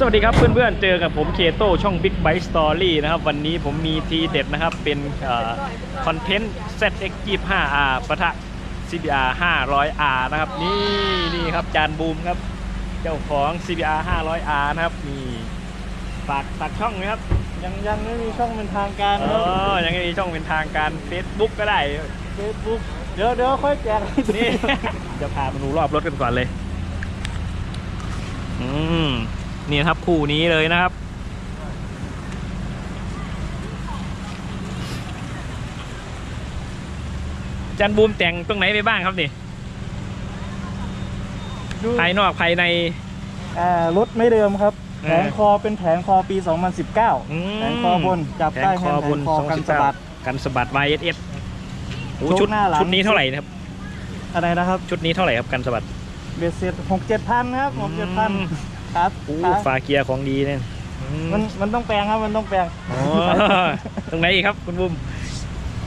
สวัสดีครับเพื่อนๆ เจอกับผมเคโต้ช่อง Big Bite Story นะครับ วันนี้ผมมีทีเด็ดนะครับ เป็นคอนเทนต์ ZX25R ปะทะ CBR 500R นะครับ นี่นี่ครับ จานบูมครับ เจ้าของ CBR 500R นะครับนี่ฝากฝากช่องนะครับ ยังยังไม่มีช่องเป็นทางการอ๋คอรับยังไม่มีช่องเป็นทางการ Facebook ก็ได้เฟซบุ๊กเดี๋ยวเดี๋ยวค่อยแจกให้ดูนี่จะพามาดูรอบรถกันก่อนเลย อืม นี่นะครับคู่นี้เลยนะครับ จันบูมแต่งตรงไหนไปบ้างครับนี่ดูภายนอกภายในอ่ารถไม่เดิมครับเออแผงคอเป็นแผงคอปี 2019อืมแผงคอบนจับได้แผแฮงนด์คแผอบนงคอกันสะบัดกันสะบัด YSS โอ้โชคชุดหน้าหลังชุดนี้เท่าไหร่นะครับ อะไรนะครับ ชุดนี้เท่าไหร่ครับกันสะบัดเบสเซ็ตหกเจ็ดพันครับหกเจ็ดพันอืม ครับโอ้ครับฝาเกียร์ของดีเนี่ยอืมมันมันต้องแปลงครับมันต้องแปลงอ๋อตรงไหนอีกครับคุณบุม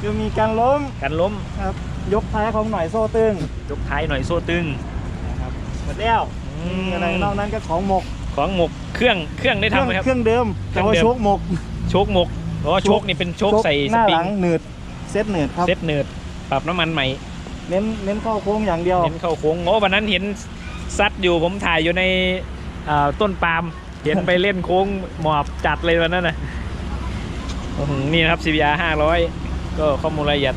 จะมีการล้มกันล้มครับยกท้ายของหน่อยโซ่ตึงยกท้ายหน่อยโซ่ตึงนะครับหมดแล้วมีอะไรนอกนั้นก็ของหมกของหมกเครื่องเครื่องได้เครื่องทำไหมครับ เครื่องเดิมเครื่แต่องว่าเดิมโชคหมกโชคหมกอ๋อโชคนี่เป็นโชคใส่หสน้าปริหงลังหนืดเซตหนืดครับเซ็ตเนิร์ดปรับน้ำมันใหม่ เน้นเน้นเข้าโค้งอย่างเดียว เห็นเข้าโค้งโอ้วันนั้นเห็นซัดอยู่ผมถ่ายอยู่ในอ่า ต้นปาล์มเห็นไปเล่นโค้งหมอบจัดเลยวันนั้นนะอื้อหือนี่นะครับ CBR 500 ก็ข้อมูลละเอียด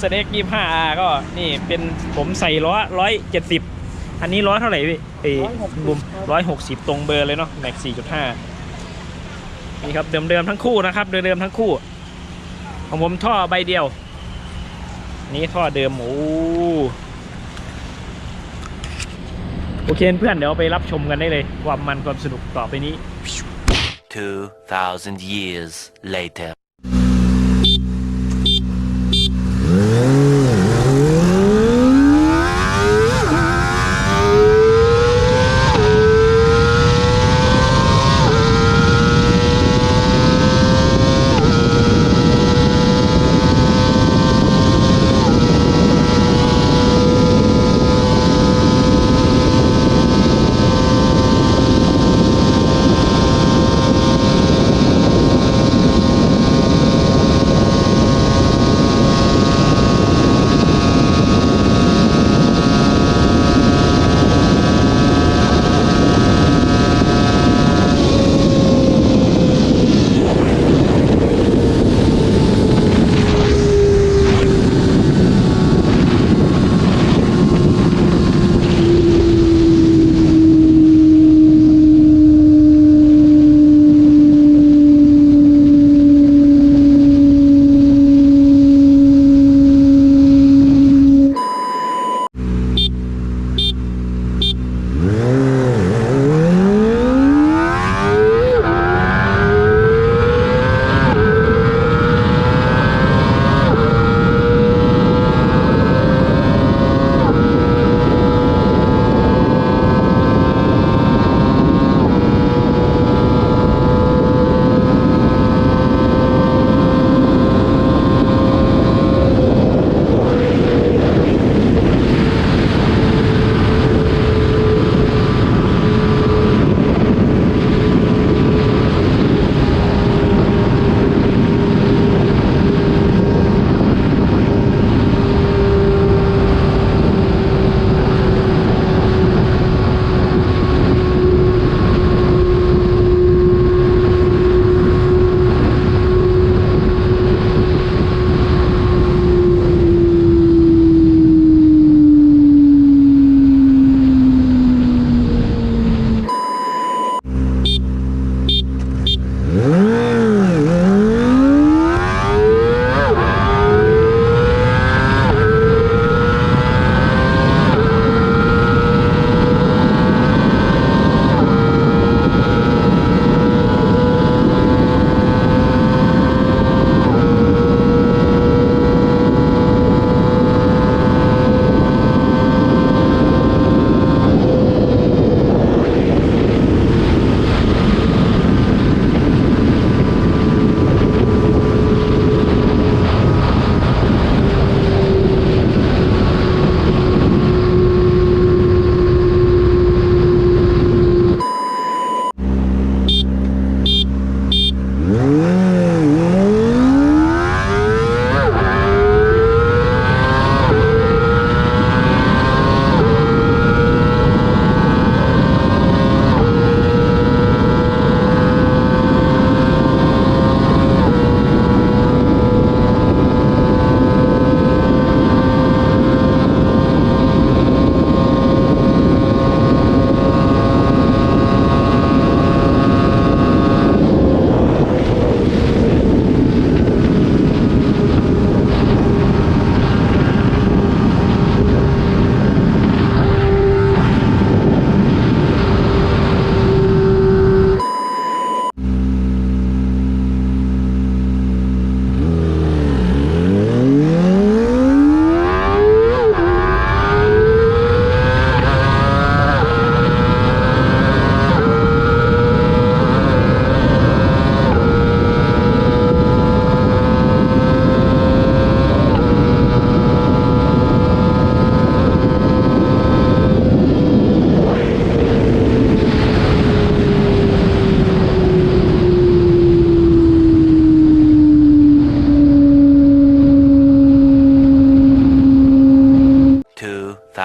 สเต็กยี่ห้าก็นี่เป็นผมใส่ล้อร้อยเจ็ดสิบอันนี้ล้อเท่าไหร่พี่เอ้บุมร้อยหกสิบตรงเบอร์เลยเนาะแม็กสี่จุดห้านี่ครับเดิมๆทั้งคู่นะครับเดิมๆทั้งคู่ ของผมท่อใบเดียว นี่ท่อเดิมโอ้ โอเคเพื่อนเดี๋ยวไปรับชมกันได้เลยความมันความสนุกต่อไปนี้ 2,000 years later.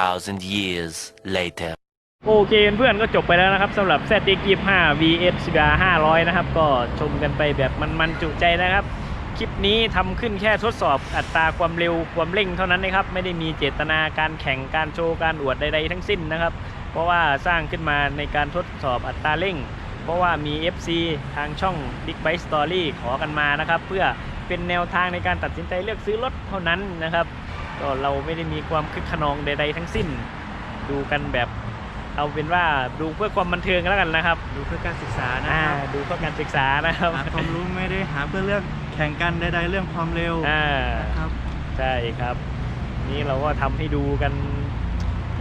2,000 years later. โอเคเพื่อนๆก็จบไปแล้วนะครับสำหรับ z x 25 vs CBR 500 นะครับ ก็ชมกันไปแบบมันๆจุใจนะครับ คลิปนี้ทำขึ้นแค่ทดสอบอัตราความเร็วความเร่งเท่านั้นนะครับ ไม่ได้มีเจตนาการแข่งการโชว์การอวดใดๆทั้งสิ้นนะครับ เพราะว่าสร้างขึ้นมาในการทดสอบอัตราเร่ง เพราะว่ามี FC ทางช่อง Big Bike Story ขอกันมานะครับ เพื่อเป็นแนวทางในการตัดสินใจเลือกซื้อรถเท่านั้นนะครับ ก็เราไม่ได้มีความคึกขนองใด ๆ ทั้งสิ้น ดูกันแบบเอาเป็นว่าดูเพื่อความบันเทิงแล้วกันนะครับ ดูเพื่อการศึกษานะอ่าครับดูเพื่อการศึกษานะครับหาความรู้ไม่ได้หาเพื่อเรื่องแข่งกันใดๆเรื่องความเร็วอ่านะครับ ใช่ครับ นี่เราก็ทำให้ดูกัน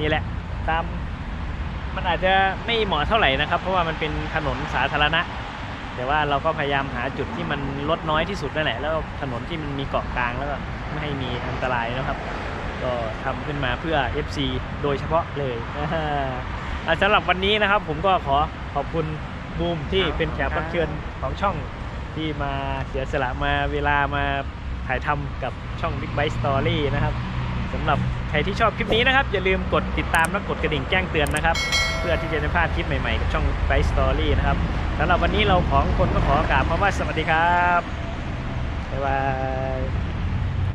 นี่แหละ ตาม มันอาจจะไม่เหมาะเท่าไหร่นะครับ เพราะว่ามันเป็นถนนสาธารณะ แต่ว่าเราก็พยายามหาจุดที่มันลดน้อยที่สุดนั่นแหละ แล้วถนนที่มันมีเกาะกลางแล้วก็ไม่ให้มีอันตรายนะครับ ก็ทำขึ้นมาเพื่อ FC โดยเฉพาะเลยอ่าสำหรับวันนี้นะครับ ผมก็ขอขอบคุณบูมที่เป็นแขกรับเชิญของช่องที่มาเสียสละมาเวลามาถ่ายทำกับช่อง Big Bite Story นะครับสำหรับใครที่ชอบคลิปนี้นะครับ อย่าลืมกดติดตามและกดกระดิ่งแจ้งเตือนนะครับ เพื่อที่จะไม่พลาดคลิปใหม่ๆกับช่อง Bite Story นะครับ สำหรับวันนี้เราของคนก็ขอกราบคำว่าสวัสดีครับบ๊ายบาย